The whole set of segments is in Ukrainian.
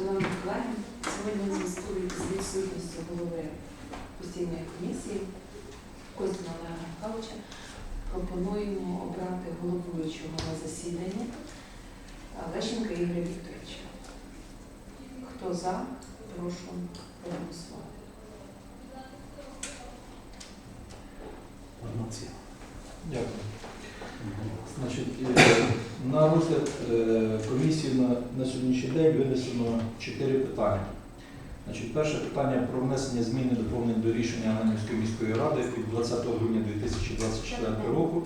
Шановні колеги, сьогодні у зв'язку з відсутністю голови постійної комісії Костіна Олега Михайловича пропонуємо обрати головуючого на засіданні Лещенка Ігоря Вікторовича. Хто за, прошу проголосувати. Дякую. Значить, е, на розгляд е, комісії на, на сьогоднішній день винесено чотири питання. Значить, перше питання про внесення змін і доповнень до рішення Ананівської міської ради від 20 грудня 2024 року.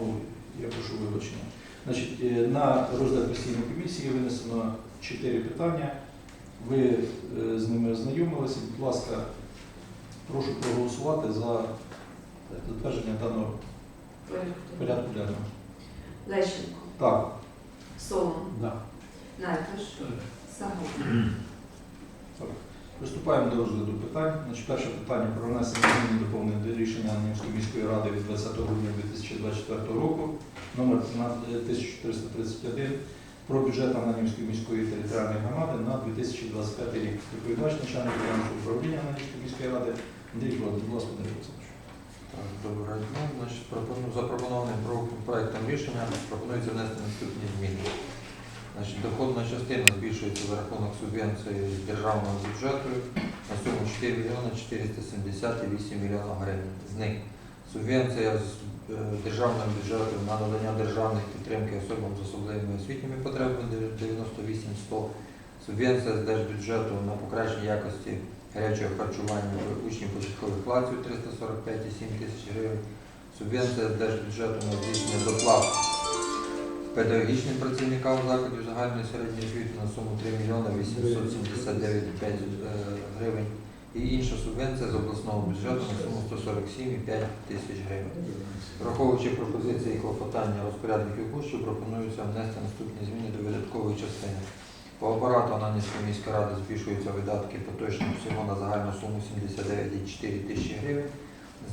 Ой, я прошу вибачення. Значить, е, на розгляд постійної комісії винесено чотири питання. Ви е, з ними ознайомилися. Будь ласка, прошу проголосувати за затвердження даного Порядку. денного. Лещенко, Так. Солом, Да. Найкаш, Сагон. Приступаємо до розгляду питань. Значить, перше питання про внесення змін і доповнень до рішення Анонімської міської ради від 20 грудня 2024 року номер 1431 про бюджет Анонімської міської територіальної громади на 2025 рік. Відповідач начальник фінансового управління Анонімської міської ради Андрій Бродин. Будь ласка, Андрій Олександрович. Доброго дня. Значить, запропонованим про- проектом рішення пропонується внести наступні зміни. Значить, доходна частина збільшується за рахунок субвенції з державного бюджету на суму 4 мільйони 478 мільйонів гривень. З них субвенція з е, державного бюджету на надання державних підтримки особам з особливими освітніми потребами 98 100. Субвенція з держбюджету на покращення якості гарячого харчування учнів початкових класів 345,7 тисяч гривень. Субвенція держбюджету на здійснення доплат педагогічним працівникам закладів загальної середньої освіти на суму 3 мільйони 879,5 гривень. І інша субвенція з обласного бюджету на суму 147,5 тисяч гривень. Враховуючи пропозиції клопотання розпорядників коштів, пропонується внести наступні зміни до видаткової частини. По апарату Ананівської міської ради збільшуються видатки поточні всього на загальну суму 79,4 тисячі гривень.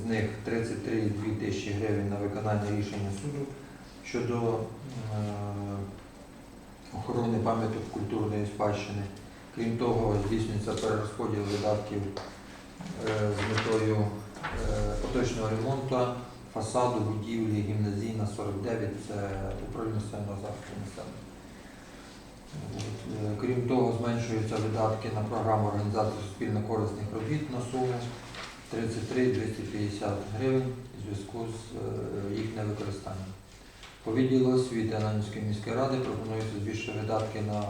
З них 33,2 тисячі гривень на виконання рішення суду щодо е, охорони пам'яток культурної спадщини. Крім того, здійснюється перерозподіл видатків е, з метою е, поточного ремонту фасаду будівлі гімназійна 49, це управління соціального захисту населення. Е, Крім того, зменшуються видатки на програму організації суспільно-корисних робіт на суму 33 250 гривень у зв'язку з е, їх невикористанням. По відділу освіти Ананівської міської ради пропонується збільшити видатки на е,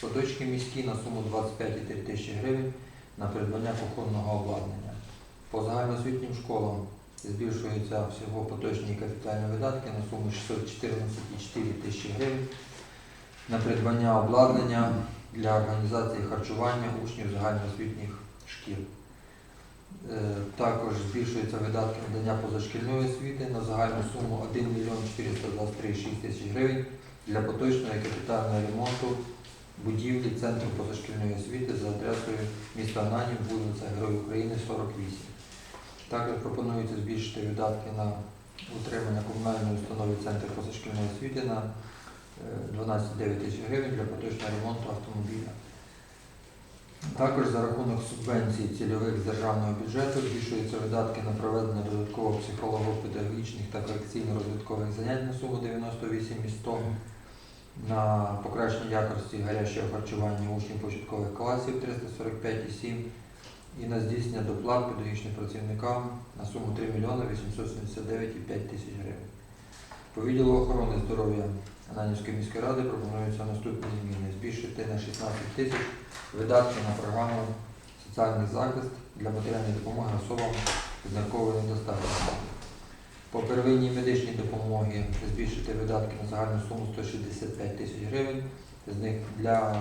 садочки міські на суму 25,3 тисячі гривень на придбання кухонного обладнання. По загальноосвітнім школам збільшуються всього поточні капітальні видатки на суму 614,4 тисячі гривень на придбання обладнання для організації харчування учнів загальноосвітніх шкіл. Е, Також збільшуються видатки надання позашкільної освіти на загальну суму 1 мільйон 423,6 тисяч гривень для поточного і капітального ремонту будівлі Центру позашкільної освіти за адресою міста Ананів, вулиця Героїв України, 48. Також пропонується збільшити видатки на утримання комунальної установи Центр позашкільної освіти на 12,9 тисяч гривень для поточного ремонту автомобіля. Також за рахунок субвенцій цільових з державного бюджету збільшуються видатки на проведення додатково психолого-педагогічних та корекційно-розвиткових занять на суму 98 100 на покращення якості гарячого харчування учнів початкових класів 345,7 і на здійснення доплат педагогічним працівникам на суму 3 мільйони 879,5 тисяч гривень. По відділу охорони здоров'я Ананівської міської ради пропонуються наступні зміни. Збільшити на 16 тисяч видатки на програму соціальний захист для матеріальної допомоги особам з нарковою недостатністю. По первинній медичній допомогі збільшити видатки на загальну суму 165 тисяч гривень, з них для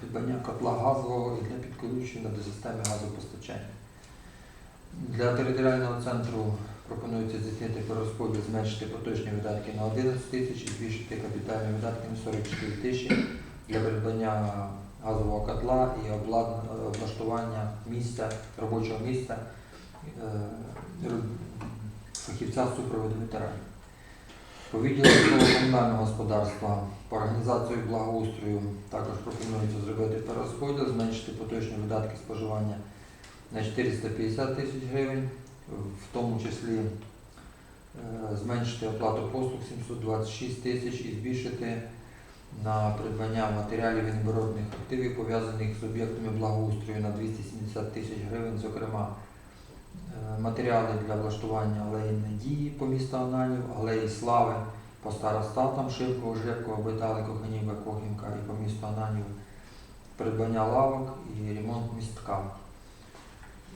придбання котла газового і для підключення до системи газопостачання. Для територіального центру пропонується здійснити перерозподіл, зменшити поточні видатки на 11 тисяч і збільшити капітальні видатки на 44 тисячі для придбання газового котла і облаштування місця, робочого місця е, фахівця з супроводу ветеранів. По відділу житлово-комунального господарства по організації благоустрою також пропонується зробити перерозподіл, зменшити поточні видатки споживання на 450 тисяч гривень, в тому числі е, зменшити оплату послуг 726 тисяч і збільшити на придбання матеріалів і неборотних активів, пов'язаних з об'єктами благоустрою на 270 тисяч гривень, зокрема е, матеріали для влаштування алеї Надії по місту Ананів, алеї Слави по старостатам Шибкова, Жебкова, Бетали, Коханівка, Кохінка і по місту Ананів, придбання лавок і ремонт містка.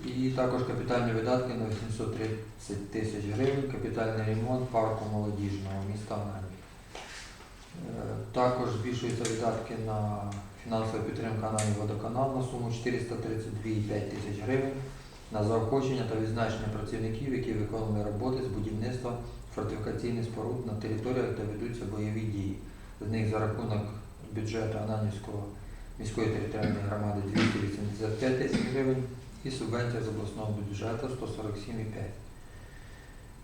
І також капітальні видатки на 830 тисяч гривень, капітальний ремонт парку молодіжного міста Ананів. Е, Також збільшуються видатки на фінансову підтримку Ананів водоканал на суму 432,5 тисяч гривень на заохочення та відзначення працівників, які виконували роботи з будівництва фортифікаційних споруд на територіях, де ведуться бойові дії. З них за рахунок бюджету Ананівського міської територіальної громади 285 тисяч гривень і субвенція з обласного бюджету 147,5.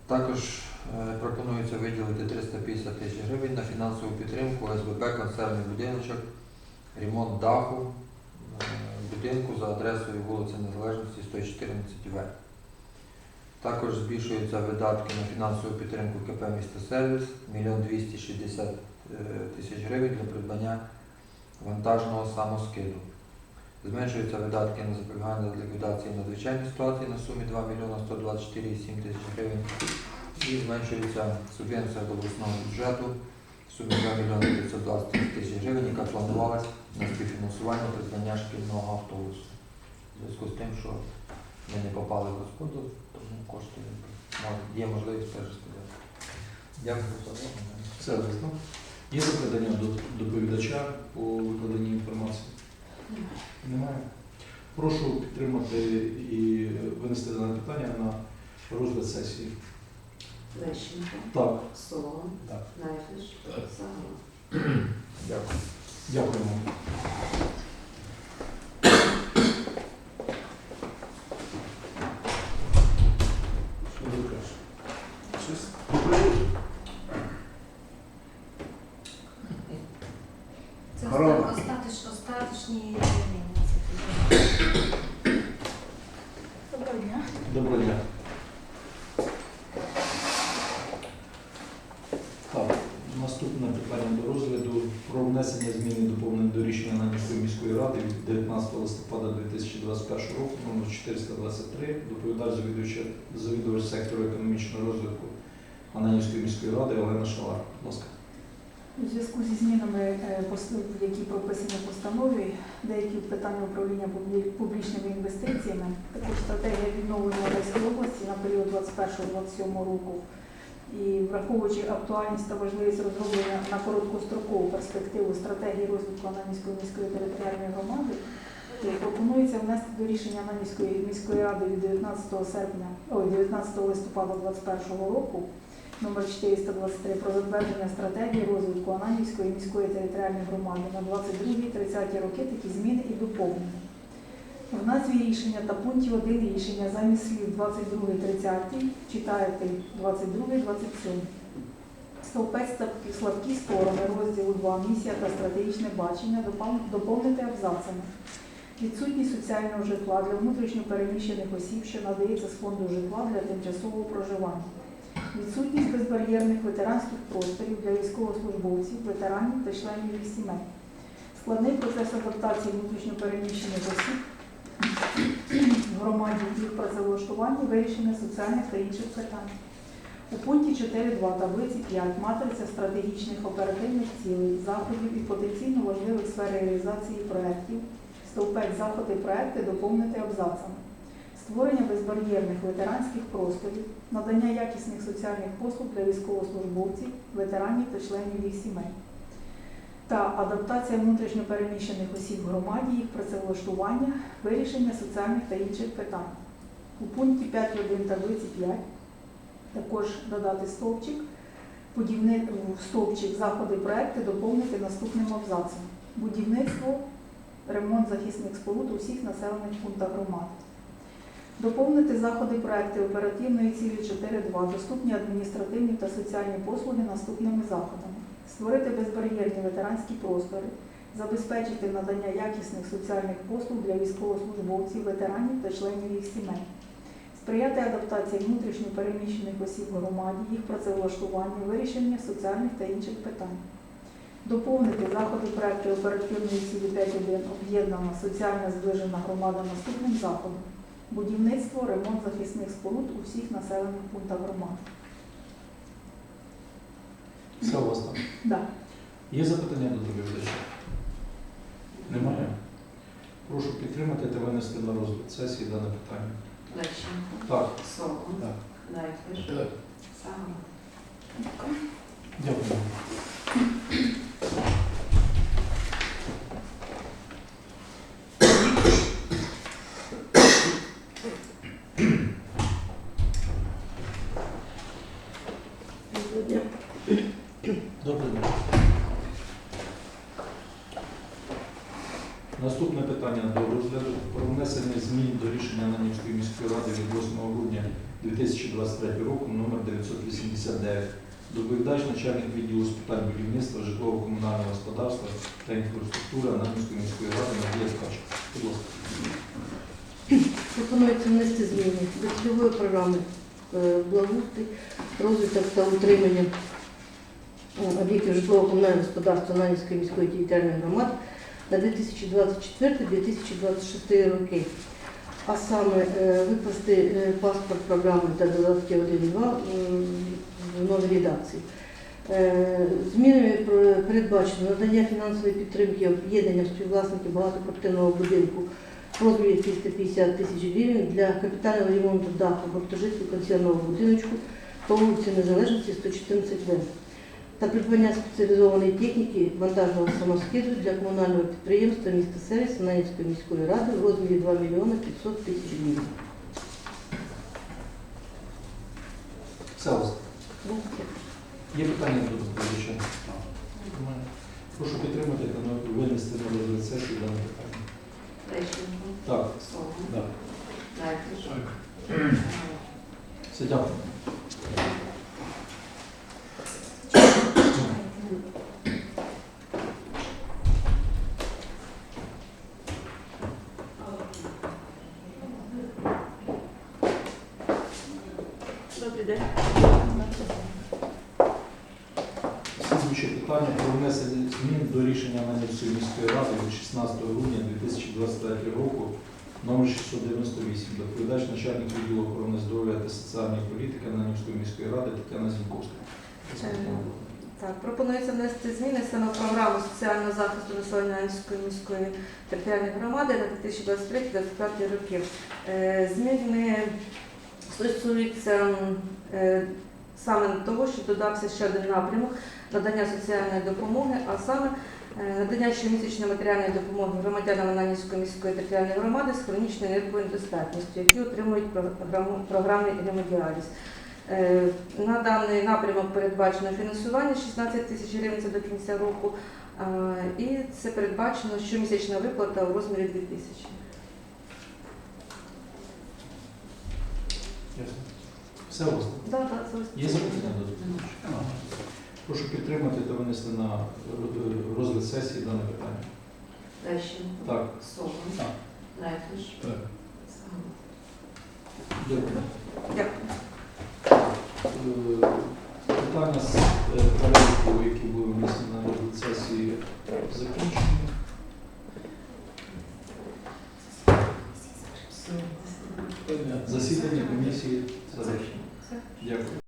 Також е, пропонується виділити 350 тисяч гривень на фінансову підтримку СББ концерний будиночок, ремонт даху е, будинку за адресою вулиця Незалежності 114В. Також збільшуються видатки на фінансову підтримку КП «Містосервіс» 1 260 е, тисяч гривень для придбання вантажного самоскиду. Зменшуються видатки на запобігання ліквідації надзвичайних ситуацій на сумі 2 мільйона 124,7 тисяч гривень. І зменшується субвенція до обласного бюджету в сумі 2 мільйони 520 тисяч гривень, яка планувалась на співфінансування придбання шкільного автобусу. В зв'язку з тим, що ми не попали в розподіл, тому кошти є можливість теж перерозподіляти. Дякую за увагу. Все. Є запитання до доповідача по викладенні інформації? Немає. Прошу підтримати і винести дане питання на розгляд сесії. Лещенко, Так. Солон, Так. Найфіш. Так. Дякую. Дякуємо. Що ви кажете? Щось? Це Корона. оста- остаточні. Доброго дня. Доброго дня. Так, наступне питання до розгляду про внесення змін і доповнень до рішення Нанівської міської ради від 19 листопада 2021 року номер 423 доповідач завідувача завідувач сектору економічного розвитку Ананівської міської ради Олена Шалар. Будь ласка. У зв'язку зі змінами, е, які прописані в постанові, деякі питання управління публічними інвестиціями, також стратегія відновлення Одеської області на період 21-27 року. І враховуючи актуальність та важливість розроблення на короткострокову перспективу стратегії розвитку Ананівської міської територіальної громади, пропонується внести до рішення Ананівської міської ради від 19 серпня, ой, 19 листопада 2021 року номер 423 про затвердження стратегії розвитку Ананівської міської територіальної громади на 22-30 роки такі зміни і доповнення. В назві рішення та пункті 1 рішення замість слів 22-30 читаєте 22-27. Стовпець та слабкі сторони розділу 2 місія та стратегічне бачення доповнити абзацами. Відсутність соціального житла для внутрішньопереміщених осіб, що надається з фонду житла для тимчасового проживання відсутність безбар'єрних ветеранських просторів для військовослужбовців, ветеранів та членів їх сімей, складний процес адаптації внутрішньопереміщених осіб в громаді їх працевлаштування, вирішення соціальних та інших питань. У пункті 4.2 таблиці 5 матриця стратегічних оперативних цілей, заходів і потенційно важливих сфер реалізації проєктів, стовпець заходи проекти доповнити абзацами створення безбар'єрних ветеранських просторів, надання якісних соціальних послуг для військовослужбовців, ветеранів та членів їх сімей, та адаптація внутрішньопереміщених осіб в громаді, їх працевлаштування, вирішення соціальних та інших питань. У пункті 5.1 таблиці 5 також додати стовпчик, будівни... стовпчик заходи проекти доповнити наступним абзацом. Будівництво, ремонт захисних споруд у всіх населених пунктах громади. Доповнити заходи проекти оперативної цілі 4.2 доступні адміністративні та соціальні послуги наступними заходами. Створити безбар'єрні ветеранські простори, забезпечити надання якісних соціальних послуг для військовослужбовців, ветеранів та членів їх сімей. Сприяти адаптації внутрішньо переміщених осіб громаді, їх працевлаштуванню, вирішення соціальних та інших питань. Доповнити заходи проекту оперативної цілі 5.1 об'єднана соціально зближена громада наступним заходом. Будівництво, ремонт захисних споруд у всіх населених пунктах громади. Все у вас там. Да. Є запитання до доповідача? Немає? Прошу підтримати та винести на розгляд сесії дане питання. Лещенко. Так. Сокол. Так. Найфриш. Так. Дякую. Добрий день. Наступне питання до розгляду про внесення змін до рішення Нанівської міської ради від 8 грудня 2023 року номер 989. Доповідач начальник відділу з питань будівництва, житлово-комунального господарства та інфраструктури Нанівської міської ради Надія Ткача. Будь ласка. Пропонується внести зміни до цільової програми е, благоустрій, розвиток та утримання е, об'єктів житлово-комунального господарства Нанівської міської територіальної громади на 2024-2026 роки. А саме е, викласти е, паспорт програми та додатки 1 і 2 м, в новій редакції. Е, Змінами передбачено надання фінансової підтримки об'єднанням співвласників багатоквартирного будинку в розмірі 350 тисяч гривень для капітального ремонту даху гуртожитку консервного будиночку по вулиці Незалежності 114В та придбання спеціалізованої техніки вантажного самоскиду для комунального підприємства міста Сервіс Нанівської міської ради в розмірі 2 мільйони 500 тисяч гривень. Є питання до доповідача? Прошу підтримати та винести на розгляд сесії дане питання. Так. Так. Все, дякую. 1198. Доповідач начальник відділу охорони здоров'я та соціальної політики Нанівської міської ради Тетяна Зінковська. Е, так, пропонується внести зміни саме програму соціального захисту населення Анської міської територіальної громади на 2023-2025 роки. Е, зміни стосуються е, саме того, що додався ще один напрямок надання соціальної допомоги, а саме надання щомісячної матеріальної допомоги громадянам Ананівської міської територіальної громади з хронічною нирковою недостатністю, які отримують програму- програмний гемодіаліз. Е, На даний напрямок передбачено фінансування 16 тисяч гривень це до кінця року. е, І це передбачено щомісячна виплата у розмірі 2 тисячі. Все вас? Да, да, це Є запитання до доповідача? Прошу підтримати та винести на розгляд сесії дане питання. Лещенко. Так. Сокол. Так. Найфриш. Так. Дякую. Дякую. Е, Питання з е, переліку, які були внесені на розгляд сесії, закінчені. Засідання комісії завершено. Дякую.